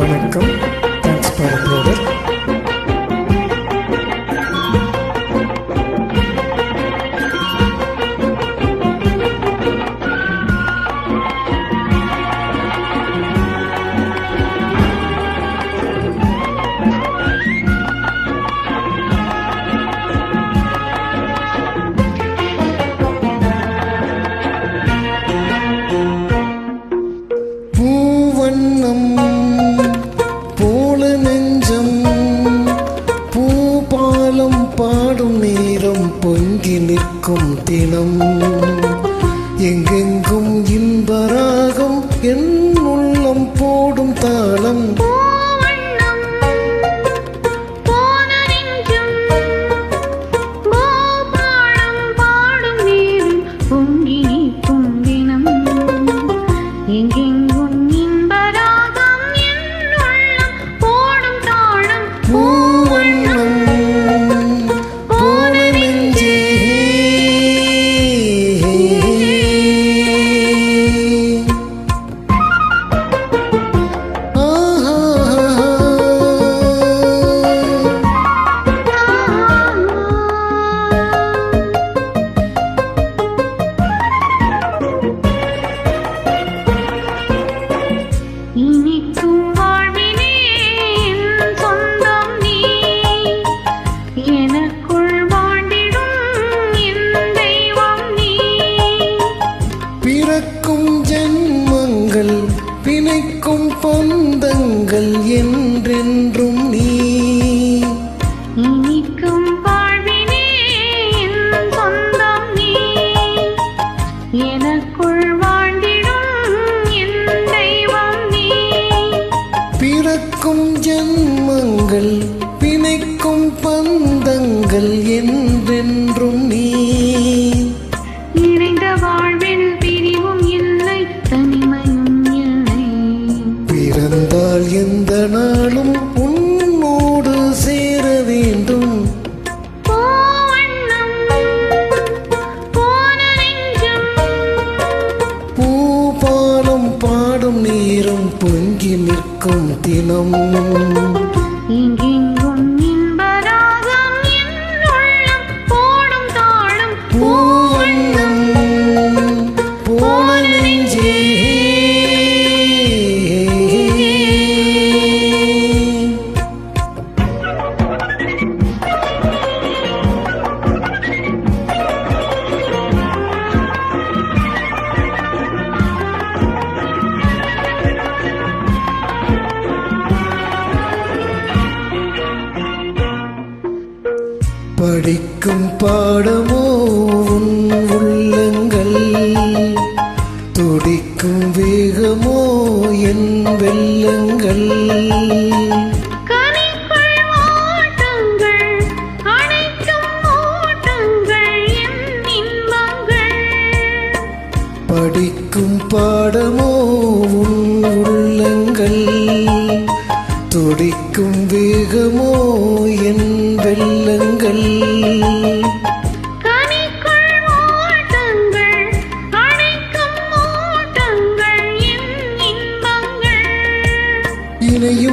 வணக்கம். காக்கும் தினம். பந்தங்கள் என்றென்றும் நீ. இனிக்கும் வாழ்வினே சொந்தம் நீ. எனக்குள் வாழ்ந்திடும் தெய்வம் நீ. பிறக்கும் ஜென்மங்கள் பிணைக்கும் பந்தங்கள் என்றென்றும் நீ. நிறைந்த வாழ் நிற்கும் தினம். படிக்கும் பாடமோ உன் உள்ளங்கள்? துடிக்கும் வேகமோ என் வெள்ளங்கள்?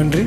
நன்றி